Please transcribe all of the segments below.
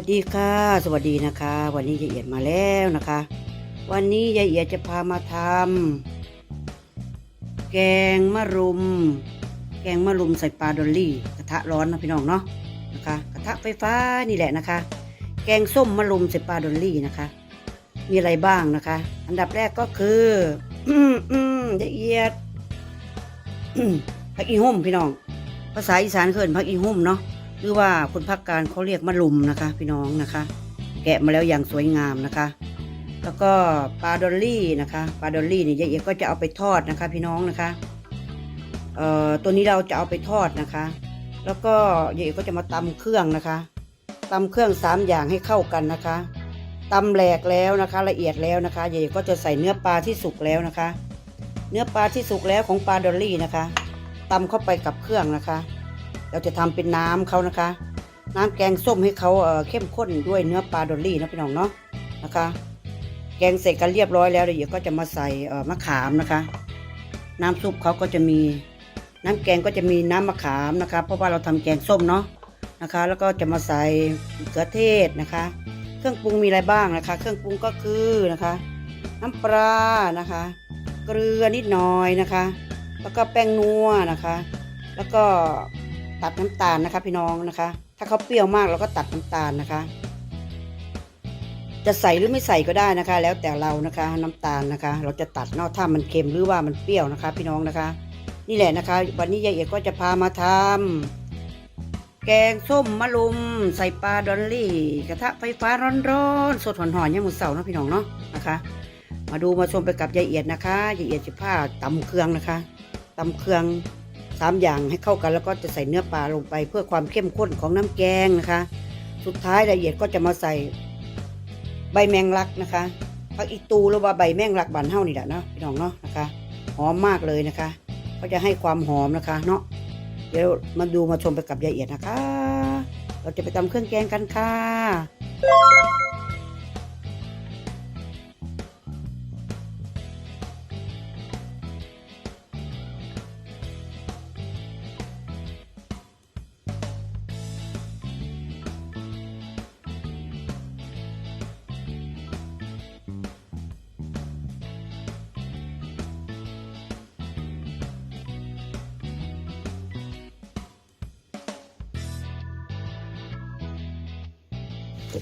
วัสดีค่ะ สวัสดีนะคะ วันนี้ยายเอียดมาแล้วนะคะ วันนี้ยายเอียดจะพามาทำแกงมะรุม แกงมะรุมใส่ปลาดอลลี่ กระทะร้อนนะพี่น้องเนาะนะคะ กระทะไฟฟ้านี่แหละนะคะ แกงส้มมะรุมใส่ปลาดอลลี่นะคะ มีอะไรบ้างนะคะ อันดับแรกก็คือยายเอียดผักอีหุ่มพี่น้อง ภาษาอีสานเขินผักอีหุ่มเนาะ หรือว่าคนภาคกลารเขาเรียกมะลุมนะคะ พี่น้องนะคะ แกะมาแล้วอย่างสวยงามนะคะ แล้วก็ปลาดอลลี่นะคะปลาดอลลี่เนี่ยยายเอกก็จะเอาไปทอดนะคะ พี่น้องนะคะเอ่อตัวนี้เราจะเอาไปทอดนะคะ แล้วก็ยายเอกก็จะมาตำเครื่องนะคะตำเครื่องสามอย่างให้เข้ากันนะคะตำแหลกแล้วนะคะ ละเอียดแล้วนะคะยายเอกก็จะใส่เนื้อปลาที่สุกแล้วนะคะ เนื้อปลาที่สุกแล้วของปลาดอลลี่นะคะตำเข้าไปกับเครื่องนะคะ เราจะทำเป็นน้ำเขานะคะ น้ำแกงส้มให้เขาเเข้มข้นด้วยเนื้อปลาดอลลี่นะพี่น้องเนาะนะคะ แกงเสร็จกันเรียบร้อยแล้วเดี๋ยวก็จะมาใส่มะขามนะคะ น้ำซุปเขาก็จะมี น้ำแกงก็จะมีน้ำมะขามนะคะ เพราะว่าเราทำแกงส้มเนาะนะคะ แล้วก็จะมาใส่มะเขือเทศนะคะ เครื่องปรุงมีอะไรบ้างนะคะ เครื่องปรุงก็คือนะคะ น้ำปลานะคะ เกลือนิดหน่อยนะคะ แล้วก็แป้งนัวนะคะ แล้วก็ ตัดน้ำตาลนะคะพี่น้องนะคะ ถ้าเขาเปรี้ยวมากเราก็ตัดน้ำตาลนะคะ จะใส่หรือไม่ใส่ก็ได้นะคะ แล้วแต่เรานะคะ น้ำตาลนะคะ เราจะตัดเนาะถ้ามันเค็มหรือว่ามันเปรี้ยวนะคะ พี่น้องนะคะ นี่แหละนะคะ วันนี้ยายเอกก็จะพามาทำแกงส้มมะลุม ใส่ปลาดอลลี่ กระทะไฟฟ้าร้อนๆสดหอนๆยังมือเสาร์นะพี่น้องเนาะนะคะ มาดูมาชมไปกับยายเอียดนะคะยายเอียดจะผ้าตำเครื่องนะคะตำเครื่อง สามอย่างให้เข้ากันแล้วก็จะใส่เนื้อปลาลงไป เพื่อความเข้มข้นของน้ำแกงนะคะ สุดท้ายละเอียดก็จะมาใส่ใบแมงลักนะคะผักอีตูหรือว่าใบแมงลักบานเท่านี่แหละเนาะพี่น้องเนาะนะคะ หอมมากเลยนะคะก็จะให้ความหอมนะคะ เนาะเดี๋ยวมาดูมาชมไปกับยายเอียดนะคะ เราจะไปตำเครื่องแกงกันค่ะ ค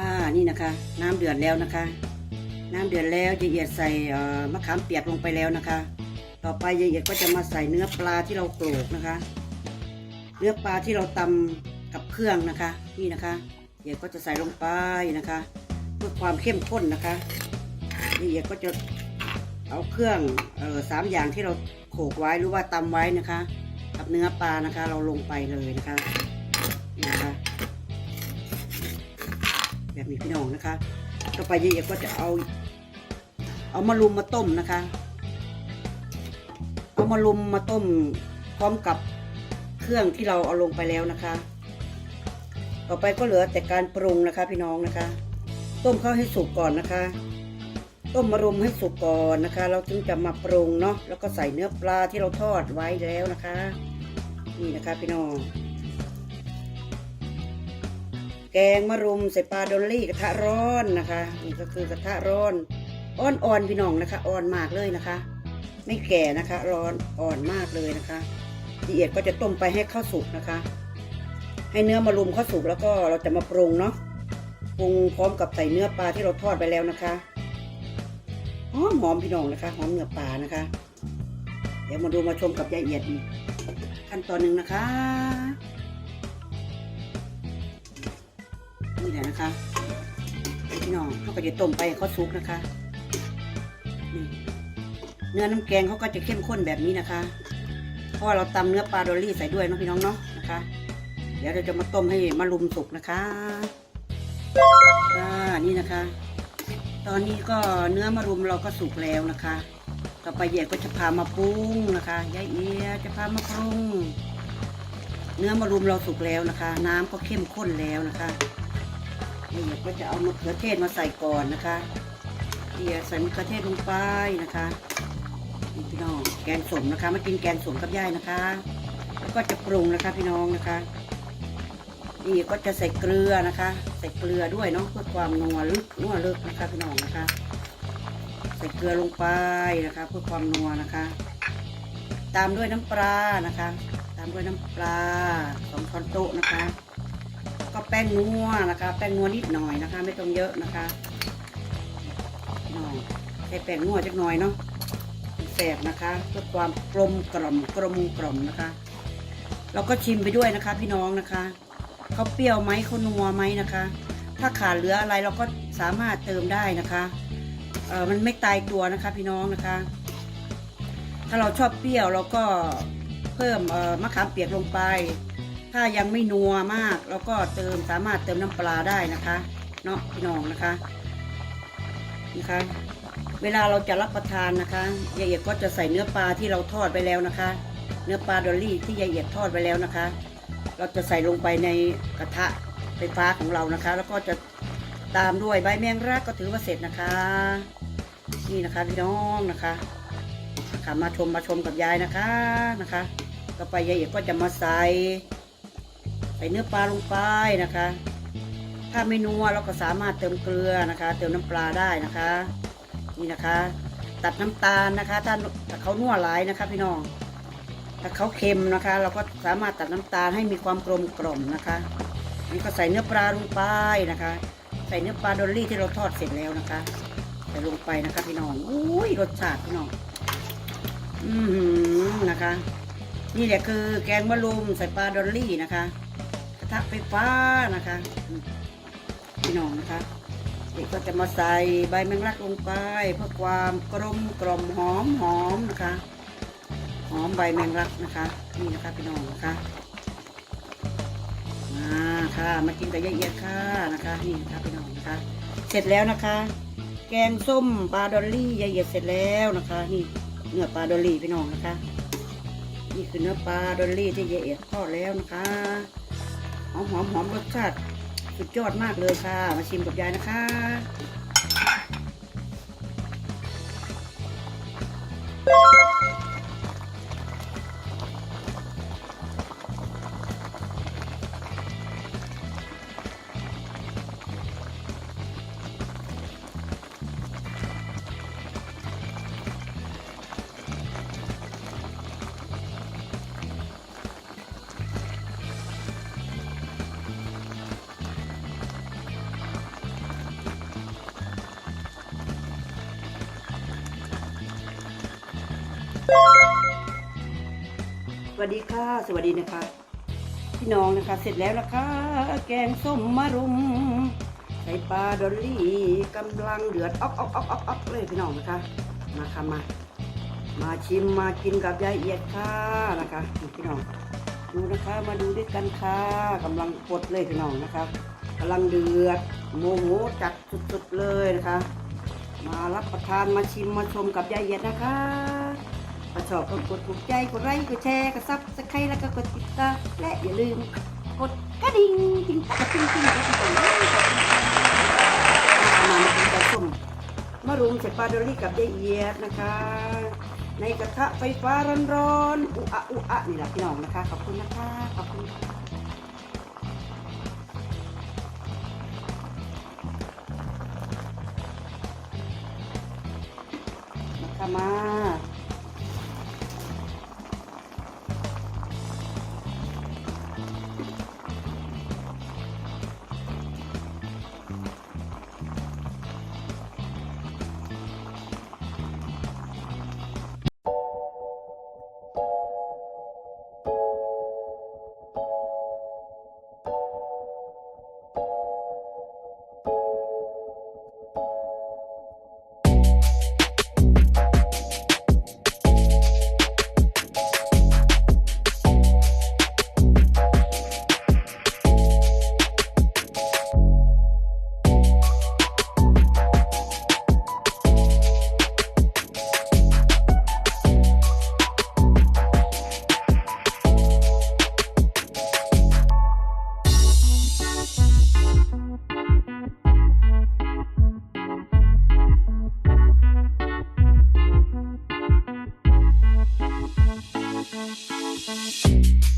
่ะนี่นะคะ น้ำเดือดแล้วนะคะ น้ำเดือดแล้วยายเอียดใส่มะขามเปียกลงไปแล้วนะคะ ต่อไปยายเอียดก็จะมาใส่เนื้อปลาที่เราโขลกนะคะ เนื้อปลาที่เราตำกับเครื่องนะคะ นี่นะคะยายเอียดก็จะใส่ลงไปนะคะ เพื่อความเข้มข้นนะคะยายเอียดก็จะเอาเครื่องออสามอย่างที่เราโขลกไว้หรือว่าตำไว้นะคะ กับเนื้อปลานะคะ เราลงไปเลยนะคะนี่นะคะแบบนี้พี่น้องนะคะ ต่อไปยายเอกก็จะเอา เอามารุมมาต้มนะคะ เอามารุมมาต้มพร้อมกับเครื่องที่เราเอาลงไปแล้วนะคะ ต่อไปก็เหลือแต่การปรุงนะคะ พี่น้องนะคะ ต้มข้าวให้สุกก่อนนะคะ ต้มมารุมให้สุกก่อนนะคะ เราจึงจะมาปรุงเนาะแล้วก็ใส่เนื้อปลาที่เราทอดไว้แล้วนะคะ นี่นะคะพี่น้องแกงมะรุมใส่ปลาดอลลี่กระทะร้อนนะคะ นี่ก็คือกระทะร้อน อ่อนๆพี่น้องนะคะ อ่อนมากเลยนะคะ ไม่แก่นะคะ ร้อนอ่อนมากเลยนะคะละเอียดก็จะต้มไปให้ข้าวสุกนะคะ ให้เนื้อมะรุมข้าวสุกแล้วก็เราจะมาปรุงเนาะปรุงพร้อมกับใส่เนื้อปลาที่เราทอดไปแล้วนะคะหอมหอมพี่น้องนะคะหอมเนื้อปลานะคะ เดี๋ยวมาดูมาชมกับยายเอียดอีกขั้นตอนหนึ่งนะคะ นี่แหละนะคะพี่น้องเขาก็จะต้มไปให้เขาสุกนะคะ เนื้อน้ำแกงเขาก็จะเข้มข้นแบบนี้นะคะเพราะเราตำเนื้อปลาดอลลี่ใส่ด้วยเนาะพี่น้องเนาะนะคะ เดี๋ยวเราจะมาต้มให้มารุมสุกนะคะค่ะนี่นะคะ ตอนนี้ก็เนื้อมะรุมเราก็สุกแล้วนะคะต่อไปเยียดก็จะพามาปรุงนะคะยายเอียจะพามาปรุง เนื้อมะรุมเราสุกแล้วนะคะ น้ำก็เข้มข้นแล้วนะคะยายเอียดก็จะเอามะเขือเทศมาใส่ก่อนนะคะ เอียใส่มะเขือเทศลงไปนะคะนี่พี่น้องแกงสมนะคะมากินแกงสมกับย่ายนะคะ แล้วก็จะปรุงนะคะพี่น้องนะคะ นี่ก็จะใส่เกลือนะคะ ใส่เกลือด้วยเนาะเพื่อความนัวลึกนัวลึกนะคะพี่น้องนะคะ ใส่เกลือลงไปนะคะ เพื่อความนัวนะคะ ตามด้วยน้ำปลานะคะ ตามด้วยน้ำปลาสองช้อนโต๊ะนะคะ ก็แป้งนัวนะคะ แป้งนัวนิดหน่อยนะคะ ไม่ต้องเยอะนะคะ พี่น้องใส่แป้งนัวจักหน่อยเนาะแสบนะคะเพื่อความกลมกล่อมกลมกล่อมนะคะ เราก็ชิมไปด้วยนะคะ พี่น้องนะคะเขาเปรี้ยวไหมเขานัวไหมนะคะ ถ้าขาดเหลืออะไรเราก็สามารถเติมได้นะคะเออมันไม่ตายตัวนะคะ พี่น้องนะคะ ถ้าเราชอบเปรี้ยวเราก็เพิ่มเออมะขามเปียกลงไป ถ้ายังไม่นัวมากเราก็เติมสามารถเติมน้ำปลาได้นะคะ เนาะพี่น้องนะคะ นะคะ เวลาเราจะรับประทานนะคะยายเอียดก็จะใส่เนื้อปลาที่เราทอดไปแล้วนะคะ เนื้อปลาดอลลี่ที่ยายเอียดทอดไปแล้วนะคะ เราจะใส่ลงไปในกระทะไฟฟ้าของเรานะคะ แล้วก็จะตามด้วยใบแมงรักก็ถือว่าเสร็จนะคะ นี่นะคะพี่น้องนะคะค่ะมาชมมาชมกับยายนะคะนะคะต่อไปยายเอกก็จะมาใส่ใส่เนื้อปลาลงไปนะคะ ถ้าไม่นัวเราก็สามารถเติมเกลือนะคะ เติมน้ำปลาได้นะคะ นี่นะคะ ตัดน้ำตาลนะคะ ถ้าถ้าเขานัวหลายนะคะ พี่น้อง ถ้าเขาเค็มนะคะ เราก็สามารถตัดน้ำตาลให้มีความกลมกล่อมนะคะนี่ก็ใส่เนื้อปลาลงไปนะคะ ใส่เนื้อปลาดอลลี่ที่เราทอดเสร็จแล้วนะคะใส่ลงไปนะคะพี่น้องอุ้ยรสชาติพี่น้อง อือหือนะคะ นี่แหละคือแกงมะรุมใส่ปลาดอลลี่นะคะกระทะไฟฟ้านะคะ พี่น้องนะคะเด็กก็จะมาใส่ใบแมงลักลงไปเพื่อความกลมกล่อมหอมหอมนะคะ หอมใบแมงลักนะคะ นี่นะคะพี่น้องนะคะมาค่ะมากินกับยายเอียดค่ะนะคะนี่นะคะพี่น้องนะคะ เสร็จแล้วนะคะ แกงส้มปลาดอลลี่ยายเอียดเสร็จแล้วนะคะ นี่เนื้อปลาดอลลี่พี่น้องนะคะ นี่คือเนื้อปลาดอลลี่ที่ยายเอียดทอดแล้วนะคะหอมหอมหอมรสชาติ สุดยอดมากเลยค่ะ มาชิมกับยายนะคะ วัสดีค่ะ สวัสดีนะคะ พี่น้องนะคะ เสร็จแล้วนะคะ แกงส้มมะรุม ใส่ปลาดอลลี่กำลังเดือดอ๊อกอ๊อกอ๊อกออกออกเลยพี่น้องนะคะ มาค่ะมา มาชิมมากินกับยายเอียดค่ะนะคะพี่น้อง ดูนะคะมาดูด้วยกันค่ะกำลังกดเลยพี่น้องนะคะกำลังเดือดโมโหจัดสุดๆเลยนะคะ มารับประทานมาชิมมาชมกับยายเอียดนะคะ ถ้าชอบก็กดถูกใจกดไลค์กดแชร์กดซับสไครต์แล้วก็กดติดตามและอย่าลืมกดกระดิ่งติ๊งติ๊งติ๊งติ๊งติ๊งติ๊งมามากินกับส้มมะรุมใส่ปลาดอลลี่กับยายเอียดนะคะ ในกระทะไฟฟ้าร้อนๆอุอะอุอะนี่แหละพี่น้องนะคะ ขอบคุณนะคะ ขอบคุณมาค่ะมา Thank you.